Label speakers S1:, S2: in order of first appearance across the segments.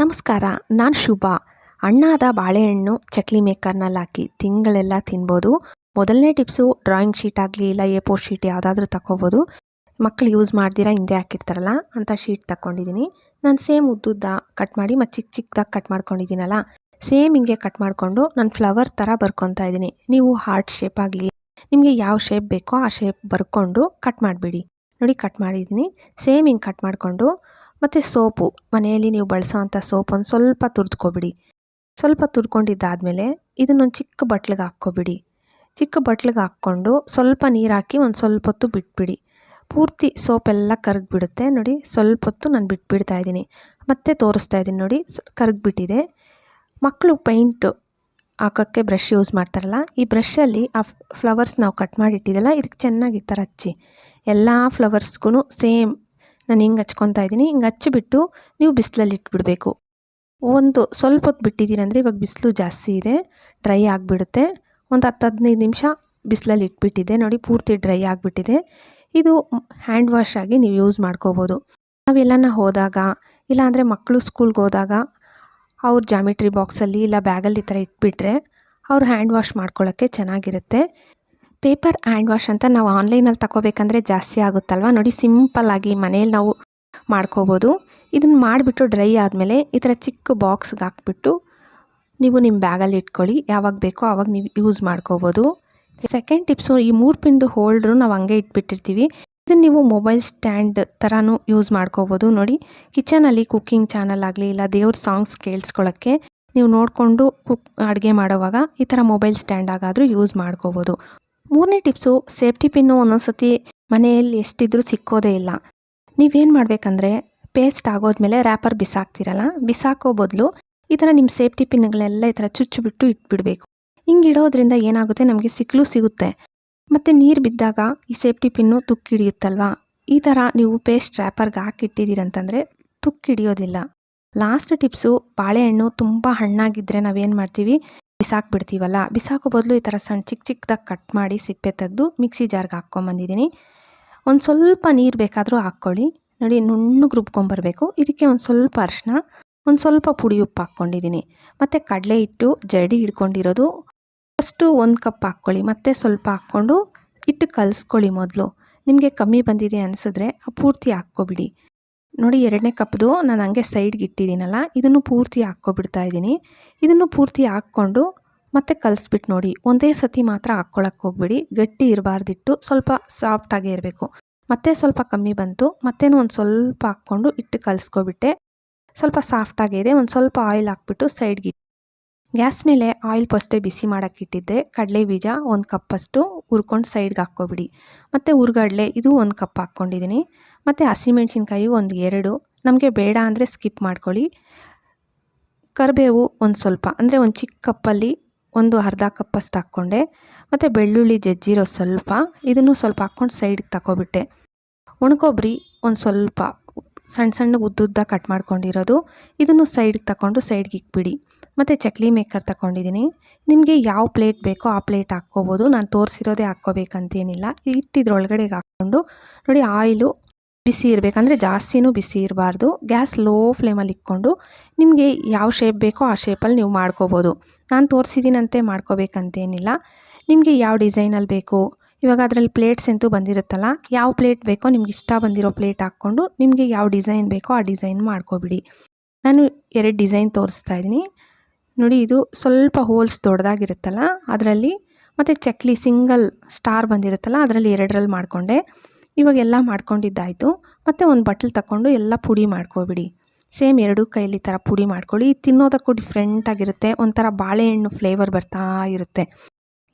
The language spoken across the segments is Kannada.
S1: ನಮಸ್ಕಾರ, ನಾನು ಶುಭ. ಅಣ್ಣಾದ ಬಾಳೆಹಣ್ಣು ಚಕ್ಲಿ ಮೇಕರ್ನಲ್ಲಿ ಹಾಕಿ ತಿಂಗಳೆಲ್ಲ ತಿನ್ಬೋದು. ಮೊದಲನೇ ಟಿಪ್ಸು ಡ್ರಾಯಿಂಗ್ ಶೀಟ್ ಆಗಲಿ ಇಲ್ಲ ಎ ಫೋರ್ ಶೀಟ್ ಯಾವುದಾದ್ರೂ ತಗೋಬೋದು ಮಕ್ಕಳು ಯೂಸ್ ಮಾಡ್ದಿರಾ ಹಿಂದೆ ಹಾಕಿರ್ತಾರಲ್ಲ ಅಂಥ ಶೀಟ್ ತಗೊಂಡಿದ್ದೀನಿ ನಾನು ಸೇಮ್ ಉದ್ದುದ್ದ ಕಟ್ ಮಾಡಿ ಮತ್ತು ಚಿಕ್ಕ ಚಿಕ್ಕದಾಗಿ ಕಟ್ ಮಾಡ್ಕೊಂಡಿದ್ದೀನಲ್ಲ ಸೇಮ್ ಹಿಂಗೆ ಕಟ್ ಮಾಡಿಕೊಂಡು ನಾನು ಫ್ಲವರ್ ಥರ ಬರ್ಕೊತಾ ಇದ್ದೀನಿ ನೀವು ಹಾರ್ಟ್ ಶೇಪ್ ಆಗಲಿ, ನಿಮಗೆ ಯಾವ ಶೇಪ್ ಬೇಕೋ ಆ ಶೇಪ್ ಬರ್ಕೊಂಡು ಕಟ್ ಮಾಡಿಬಿಡಿ. ನೋಡಿ ಕಟ್ ಮಾಡಿದ್ದೀನಿ ಸೇಮ್ ಹಿಂಗೆ ಕಟ್ ಮಾಡಿಕೊಂಡು ಮತ್ತು ಸೋಪು. ಮನೆಯಲ್ಲಿ ನೀವು ಬಳಸೋವಂಥ ಸೋಪನ್ನು ಸ್ವಲ್ಪ ತುರಿದ್ಕೊಬಿಡಿ. ಸ್ವಲ್ಪ ತುರ್ಕೊಂಡಿದ್ದಾದಮೇಲೆ ಇದನ್ನೊಂದು ಚಿಕ್ಕ ಬಟ್ಲಿಗೆ ಹಾಕ್ಕೊಬಿಡಿ. ಚಿಕ್ಕ ಬಟ್ಲಿಗೆ ಹಾಕ್ಕೊಂಡು ಸ್ವಲ್ಪ ನೀರು ಹಾಕಿ ಒಂದು ಸ್ವಲ್ಪ ಹೊತ್ತು ಬಿಟ್ಬಿಡಿ. ಪೂರ್ತಿ ಸೋಪೆಲ್ಲ ಕರಗಿಬಿಡುತ್ತೆ. ನೋಡಿ, ಸ್ವಲ್ಪ ಹೊತ್ತು ನಾನು ಬಿಟ್ಬಿಡ್ತಾ ಇದ್ದೀನಿ. ಮತ್ತೆ ತೋರಿಸ್ತಾ ಇದ್ದೀನಿ ನೋಡಿ ಕರಗಿಬಿಟ್ಟಿದೆ. ಮಕ್ಕಳು ಪೈಂಟ್ ಹಾಕೋಕ್ಕೆ ಬ್ರಷ್ ಯೂಸ್ ಮಾಡ್ತಾರಲ್ಲ, ಈ ಬ್ರಷಲ್ಲಿ ಆ ಫ್ಲವರ್ಸ್ ನಾವು ಕಟ್ ಮಾಡಿಟ್ಟಿದ್ದಲ್ಲ, ಇದಕ್ಕೆ ಚೆನ್ನಾಗಿ ಈ ಥರ ಹಚ್ಚಿ. ಎಲ್ಲ ಫ್ಲವರ್ಸ್ಗೂ ಸೇಮ್ ನಾನು ಹಿಂಗೆ ಹಚ್ಕೊತಾ ಇದ್ದೀನಿ. ಹಿಂಗೆ ಹಚ್ಚಿಬಿಟ್ಟು ನೀವು ಬಿಸಿಲಲ್ಲಿ ಇಟ್ಬಿಡಬೇಕು. ಒಂದು ಸ್ವಲ್ಪ ಹೊತ್ತು ಬಿಟ್ಟಿದ್ದೀರಂದರೆ ಇವಾಗ ಬಿಸಿಲು ಜಾಸ್ತಿ ಇದೆ, ಡ್ರೈ ಆಗಿಬಿಡುತ್ತೆ. ಒಂದು ಹತ್ತು ಹದಿನೈದು ನಿಮಿಷ ಬಿಸಿಲಲ್ಲಿ ಇಟ್ಬಿಟ್ಟಿದೆ ನೋಡಿ ಪೂರ್ತಿ ಡ್ರೈ ಆಗಿಬಿಟ್ಟಿದೆ. ಇದು ಹ್ಯಾಂಡ್ ವಾಶ್ ಆಗಿ ನೀವು ಯೂಸ್ ಮಾಡ್ಕೋಬೋದು. ನಾವೆಲ್ಲನ ಹೋದಾಗ ಇಲ್ಲಾಂದರೆ ಮಕ್ಕಳು ಸ್ಕೂಲ್ಗೆ ಹೋದಾಗ, ಅವ್ರ ಜಾಮಿಟ್ರಿ ಬಾಕ್ಸಲ್ಲಿ ಇಲ್ಲ ಬ್ಯಾಗಲ್ಲಿ ಈ ಥರ ಇಟ್ಬಿಟ್ರೆ ಅವ್ರು ಹ್ಯಾಂಡ್ ವಾಶ್ ಮಾಡ್ಕೊಳ್ಳೋಕ್ಕೆ ಚೆನ್ನಾಗಿರುತ್ತೆ. ಪೇಪರ್ ಹ್ಯಾಂಡ್ ವಾಶ್ ಅಂತ ನಾವು ಆನ್ಲೈನಲ್ಲಿ ತಗೋಬೇಕಂದ್ರೆ ಜಾಸ್ತಿ ಆಗುತ್ತಲ್ವ? ನೋಡಿ ಸಿಂಪಲ್ಲಾಗಿ ಮನೇಲಿ ನಾವು ಮಾಡ್ಕೋಬೋದು. ಇದನ್ನು ಮಾಡಿಬಿಟ್ಟು ಡ್ರೈ ಆದಮೇಲೆ ಈ ಥರ ಚಿಕ್ಕ ಬಾಕ್ಸ್ಗೆ ಹಾಕ್ಬಿಟ್ಟು ನೀವು ನಿಮ್ಮ ಬ್ಯಾಗಲ್ಲಿ ಇಟ್ಕೊಳ್ಳಿ. ಯಾವಾಗ ಬೇಕೋ ಆವಾಗ ನೀವು ಯೂಸ್ ಮಾಡ್ಕೋಬೋದು. ಸೆಕೆಂಡ್ ಟಿಪ್ಸು, ಈ ಮೂರು ಪಿಂದು ಹೋಲ್ಡ್ರು ನಾವು ಹಂಗೆ ಇಟ್ಬಿಟ್ಟಿರ್ತೀವಿ. ಇದನ್ನು ನೀವು ಮೊಬೈಲ್ ಸ್ಟ್ಯಾಂಡ್ ಥರನೂ ಯೂಸ್ ಮಾಡ್ಕೋಬೋದು. ನೋಡಿ, ಕಿಚನಲ್ಲಿ ಕುಕ್ಕಿಂಗ್ ಚಾನಲ್ ಆಗಲಿ ಇಲ್ಲ ದೇವ್ರ ಸಾಂಗ್ಸ್ ಕೇಳಿಸ್ಕೊಳ್ಳೋಕ್ಕೆ ನೀವು ನೋಡಿಕೊಂಡು ಕುಕ್ ಅಡುಗೆ ಮಾಡೋವಾಗ ಈ ಥರ ಮೊಬೈಲ್ ಸ್ಟ್ಯಾಂಡ್ ಆಗಾದರೂ ಯೂಸ್ ಮಾಡ್ಕೋಬೋದು. ಮೂರನೇ ಟಿಪ್ಸು, ಸೇಫ್ಟಿ ಪಿನ್ನು ಒಂದೊಂದ್ಸತಿ ಮನೆಯಲ್ಲಿ ಎಷ್ಟಿದ್ರೂ ಸಿಕ್ಕೋದೇ ಇಲ್ಲ. ನೀವೇನು ಮಾಡಬೇಕಂದ್ರೆ, ಪೇಸ್ಟ್ ಆಗೋದ್ಮೇಲೆ ರ್ಯಾಪರ್ ಬಿಸಾಕ್ತಿರಲ್ಲ, ಬಿಸಾಕೋ ಬದಲು ಈ ಥರ ನಿಮ್ಮ ಸೇಫ್ಟಿ ಪಿನ್ಗಳೆಲ್ಲ ಈ ಥರ ಚುಚ್ಚಿಬಿಟ್ಟು ಇಟ್ಬಿಡಬೇಕು. ಹಿಂಗೆ ಇಡೋದ್ರಿಂದ ಏನಾಗುತ್ತೆ, ನಮಗೆ ಸಿಕ್ಕಲು ಸಿಗುತ್ತೆ. ಮತ್ತು ನೀರು ಬಿದ್ದಾಗ ಈ ಸೇಫ್ಟಿ ಪಿನ್ನು ತುಕ್ಕಿಡಿಯುತ್ತಲ್ವಾ ಈ ಥರ ನೀವು ಪೇಸ್ಟ್ ರ್ಯಾಪರ್ಗೆ ಹಾಕಿಟ್ಟಿದ್ದೀರಂತಂದರೆ ತುಕ್ಕಿಡಿಯೋದಿಲ್ಲ ಲಾಸ್ಟ್ ಟಿಪ್ಸು, ಬಾಳೆಹಣ್ಣು ತುಂಬ ಹಣ್ಣಾಗಿದ್ದರೆ ನಾವೇನು ಮಾಡ್ತೀವಿ ಬಿಸಾಕ್ಬಿಡ್ತೀವಲ್ಲ? ಬಿಸಾಕೋ ಬದಲು ಈ ಥರ ಸಣ್ಣ ಚಿಕ್ಕ ಚಿಕ್ಕದಾಗಿ ಕಟ್ ಮಾಡಿ ಸಿಪ್ಪೆ ತೆಗೆದು ಮಿಕ್ಸಿ ಜಾರ್ಗೆ ಹಾಕ್ಕೊಂಬಂದಿದ್ದೀನಿ. ಒಂದು ಸ್ವಲ್ಪ ನೀರು ಬೇಕಾದರೂ ಹಾಕ್ಕೊಳ್ಳಿ. ನೋಡಿ, ನುಣ್ಣಗೆ ರುಬ್ಕೊಂಬರ್ಬೇಕು. ಇದಕ್ಕೆ ಒಂದು ಸ್ವಲ್ಪ ಅರಿಶಿನ ಒಂದು ಸ್ವಲ್ಪ ಪುಡಿ ಉಪ್ಪು ಹಾಕ್ಕೊಂಡಿದ್ದೀನಿ. ಮತ್ತು ಕಡಲೆ ಹಿಟ್ಟು ಜಡಿ ಹಿಡ್ಕೊಂಡಿರೋದು ಫಸ್ಟು ಒಂದು ಕಪ್ ಹಾಕ್ಕೊಳ್ಳಿ. ಮತ್ತು ಸ್ವಲ್ಪ ಹಾಕ್ಕೊಂಡು ಹಿಟ್ಟು ಕಲಿಸ್ಕೊಳ್ಳಿ ಮೊದಲು. ನಿಮಗೆ ಕಮ್ಮಿ ಬಂದಿದೆ ಅನಿಸಿದ್ರೆ ಪೂರ್ತಿ ಹಾಕ್ಕೊಬಿಡಿ. ನೋಡಿ ಎರಡನೇ ಕಪ್ದು ನಾನು ಹಂಗೆ ಸೈಡ್ಗೆ ಇಟ್ಟಿದ್ದೀನಲ್ಲ, ಇದನ್ನು ಪೂರ್ತಿ ಹಾಕ್ಕೊಬಿಡ್ತಾ ಇದ್ದೀನಿ. ಇದನ್ನು ಪೂರ್ತಿ ಹಾಕ್ಕೊಂಡು ಮತ್ತೆ ಕಲಿಸ್ಬಿಟ್ಟು ನೋಡಿ, ಒಂದೇ ಸತಿ ಮಾತ್ರ ಹಾಕ್ಕೊಳಕ್ಕೆ ಹೋಗ್ಬಿಡಿ. ಗಟ್ಟಿ ಇರಬಾರ್ದಿಟ್ಟು ಸ್ವಲ್ಪ ಸಾಫ್ಟಾಗೇ ಇರಬೇಕು. ಮತ್ತೆ ಸ್ವಲ್ಪ ಕಮ್ಮಿ ಬಂತು, ಮತ್ತೇನು ಒಂದು ಸ್ವಲ್ಪ ಹಾಕ್ಕೊಂಡು ಇಟ್ಟು ಕಲಿಸ್ಕೊಬಿಟ್ಟೆ. ಸ್ವಲ್ಪ ಸಾಫ್ಟಾಗಿದೆ ಒಂದು ಸ್ವಲ್ಪ ಆಯಿಲ್ ಹಾಕ್ಬಿಟ್ಟು ಸೈಡ್ಗೆ ಗ್ಯಾಸ್ ಮೇಲೆ ಆಯಿಲ್ ಫಸ್ಟೇ ಬಿಸಿ ಮಾಡೋಕ್ಕಿಟ್ಟಿದ್ದೆ ಕಡಲೆ ಬೀಜ ಒಂದು ಕಪ್ಪಷ್ಟು ಹುರ್ಕೊಂಡು ಸೈಡ್ಗೆ ಹಾಕ್ಕೊಬಿಡಿ. ಮತ್ತು ಹುರ್ಗಡ್ಲೆ ಇದು ಒಂದು ಕಪ್ ಹಾಕ್ಕೊಂಡಿದ್ದೀನಿ ಮತ್ತು ಹಸಿಮೆಣ್ಸಿನ್ಕಾಯಿ ಒಂದು ಎರಡು. ನಮಗೆ ಬೇಡ ಅಂದರೆ ಸ್ಕಿಪ್ ಮಾಡ್ಕೊಳ್ಳಿ. ಕರಿಬೇವು ಒಂದು ಸ್ವಲ್ಪ. ಅಂದರೆ ಒಂದು ಚಿಕ್ಕ ಕಪ್ಪಲ್ಲಿ ಒಂದು ಅರ್ಧ ಕಪ್ಪಷ್ಟು ಹಾಕ್ಕೊಂಡೆ. ಮತ್ತು ಬೆಳ್ಳುಳ್ಳಿ, ಜಜ್ಜಿರೋ ಸ್ವಲ್ಪ. ಇದನ್ನು ಸ್ವಲ್ಪ ಹಾಕ್ಕೊಂಡು ಸೈಡ್ಗೆ ತಗೊಬಿಟ್ಟೆ ಒಣಕೊಬ್ಬರಿ ಒಂದು ಸ್ವಲ್ಪ ಸಣ್ಣ ಸಣ್ಣ ಉದ್ದುದ್ದ ಕಟ್ ಮಾಡ್ಕೊಂಡಿರೋದು. ಇದನ್ನು ಸೈಡ್ಗೆ ತಗೊಂಡು ಸೈಡ್ಗೆ ಇಕ್ಬಿಡಿ. ಮತ್ತು ಚಕ್ಲಿ ಮೇಕರ್ ತಗೊಂಡಿದ್ದೀನಿ. ನಿಮಗೆ ಯಾವ ಪ್ಲೇಟ್ ಬೇಕೋ ಆ ಪ್ಲೇಟ್ ಹಾಕ್ಕೋಬೋದು. ನಾನು ತೋರಿಸಿರೋದೇ ಹಾಕ್ಕೋಬೇಕಂತೇನಿಲ್ಲ. ಇಟ್ಟಿದ್ರೊಳಗಡೆಗೆ ಹಾಕ್ಕೊಂಡು ನೋಡಿ ಆಯಿಲು ಬಿಸಿ ಇರಬೇಕಂದ್ರೆ ಜಾಸ್ತಿನೂ ಬಿಸಿ ಇರಬಾರ್ದು. ಗ್ಯಾಸ್ ಲೋ ಫ್ಲೇಮಲ್ಲಿ ಇಕ್ಕೊಂಡು ನಿಮಗೆ ಯಾವ ಶೇಪ್ ಬೇಕೋ ಆ ಶೇಪಲ್ಲಿ ನೀವು ಮಾಡ್ಕೋಬೋದು. ನಾನು ತೋರಿಸಿದ್ದೀನಂತೆ ಮಾಡ್ಕೋಬೇಕಂತೇನಿಲ್ಲ. ನಿಮಗೆ ಯಾವ ಡಿಸೈನಲ್ಲಿ ಬೇಕು? ಇವಾಗ ಅದರಲ್ಲಿ ಪ್ಲೇಟ್ಸ್ ಅಂತೂ ಬಂದಿರುತ್ತಲ್ಲ, ಯಾವ ಪ್ಲೇಟ್ ಬೇಕೋ ನಿಮ್ಗೆ ಇಷ್ಟ ಬಂದಿರೋ ಪ್ಲೇಟ್ ಹಾಕ್ಕೊಂಡು ನಿಮಗೆ ಯಾವ ಡಿಸೈನ್ ಬೇಕೋ ಆ ಡಿಸೈನ್ ಮಾಡ್ಕೊಬಿಡಿ. ನಾನು ಎರಡು ಡಿಸೈನ್ ತೋರಿಸ್ತಾ ಇದ್ದೀನಿ. ನೋಡಿ, ಇದು ಸ್ವಲ್ಪ ಹೋಲ್ಸ್ ದೊಡ್ಡದಾಗಿರುತ್ತಲ್ಲ, ಅದರಲ್ಲಿ ಮತ್ತು ಚಕ್ಲಿ ಸಿಂಗಲ್ ಸ್ಟಾರ್ ಬಂದಿರುತ್ತಲ್ಲ, ಅದರಲ್ಲಿ ಎರಡರಲ್ಲಿ ಮಾಡಿಕೊಂಡೆ. ಇವಾಗ ಎಲ್ಲ ಮಾಡ್ಕೊಂಡಿದ್ದಾಯಿತು. ಮತ್ತು ಒಂದು ಬಟ್ಲು ತಗೊಂಡು ಎಲ್ಲ ಪುಡಿ ಮಾಡ್ಕೋಬಿಡಿ. ಸೇಮ್ ಎರಡು ಕೈಲಿ ಥರ ಪುಡಿ ಮಾಡ್ಕೊಳ್ಳಿ ತಿನ್ನೋದಕ್ಕೂ ಡಿಫ್ರೆಂಟಾಗಿರುತ್ತೆ ಒಂಥರ ಬಾಳೆಹಣ್ಣು ಫ್ಲೇವರ್ ಬರ್ತಾ ಇರುತ್ತೆ.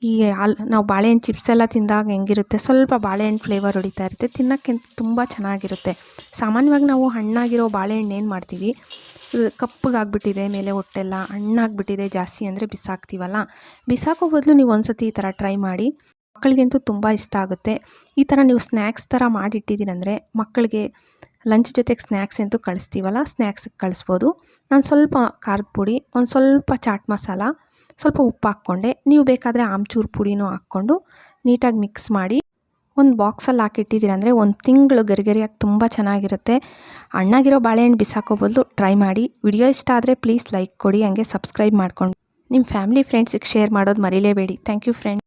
S1: ಈ ಹಾಲು, ನಾವು ಬಾಳೆಹಣ್ಣು ಚಿಪ್ಸ್ ಎಲ್ಲ ತಿಂದಾಗ ಹೆಂಗಿರುತ್ತೆ? ಸ್ವಲ್ಪ ಬಾಳೆಹಣ್ಣು ಫ್ಲೇವರ್ ಹೊಡಿತಾ ಇರುತ್ತೆ. ತಿನ್ನೋಕ್ಕೆ ತುಂಬ ಚೆನ್ನಾಗಿರುತ್ತೆ. ಸಾಮಾನ್ಯವಾಗಿ ನಾವು ಹಣ್ಣಾಗಿರೋ ಬಾಳೆಹಣ್ಣು ಏನು ಮಾಡ್ತೀವಿ? ಕಪ್ಪಗಾಗ್ಬಿಟ್ಟಿದೆ, ಮೇಲೆ ಹೊಟ್ಟೆಲ್ಲ ಹಣ್ಣಾಗ್ಬಿಟ್ಟಿದೆ, ಜಾಸ್ತಿ ಅಂದರೆ ಬಿಸಾಕ್ತೀವಲ್ಲ? ಬಿಸಾಕೋ ಬದಲು ನೀವು ಒಂದು ಸತಿ ಈ ಥರ ಟ್ರೈ ಮಾಡಿ. ಮಕ್ಕಳಿಗಂತೂ ತುಂಬ ಇಷ್ಟ ಆಗುತ್ತೆ. ಈ ಥರ ನೀವು ಸ್ನ್ಯಾಕ್ಸ್ ಥರ ಮಾಡಿಟ್ಟಿದ್ದೀನಂದರೆ ಮಕ್ಕಳಿಗೆ ಲಂಚ್ ಜೊತೆಗೆ ಸ್ನ್ಯಾಕ್ಸ್ ಅಂತೂ ಕಳಿಸ್ತೀವಲ್ಲ? ಸ್ನ್ಯಾಕ್ಸಿಗೆ ಕಳಿಸ್ಬೋದು. ನಾನು ಸ್ವಲ್ಪ ಖಾರದ ಪುಡಿ, ಒಂದು ಸ್ವಲ್ಪ ಚಾಟ್ ಮಸಾಲ, ಸ್ವಲ್ಪ ಉಪ್ಪು ಹಾಕ್ಕೊಂಡೆ. ನೀವು ಬೇಕಾದರೆ ಆಮ್ಚೂರು ಪುಡಿನೂ ಹಾಕ್ಕೊಂಡು ನೀಟಾಗಿ ಮಿಕ್ಸ್ ಮಾಡಿ. ಒಂದು ಬಾಕ್ಸಲ್ಲಿ ಹಾಕಿಟ್ಟಿದ್ದೀರ ಅಂದರೆ ಒಂದು ತಿಂಗಳು ಗರಿಗರಿಯಾಗಿ ತುಂಬ ಚೆನ್ನಾಗಿರುತ್ತೆ. ಅಣ್ಣಾಗಿರೋ ಬಾಳೆಹಣ್ಣು ಬಿಸಾಕೋ ಬದಲು ಟ್ರೈ ಮಾಡಿ. ವಿಡಿಯೋ ಇಷ್ಟ ಆದರೆ ಪ್ಲೀಸ್ ಲೈಕ್ ಕೊಡಿ, ಹಂಗೆ ಸಬ್ಸ್ಕ್ರೈಬ್ ಮಾಡ್ಕೊಂಡು. ನಿಮ್ಮ ಫ್ಯಾಮಿಲಿ, ಫ್ರೆಂಡ್ಸಿಗೆ ಶೇರ್ ಮಾಡೋದು ಮರಿಲೇಬೇಡಿ. Thank you, friends.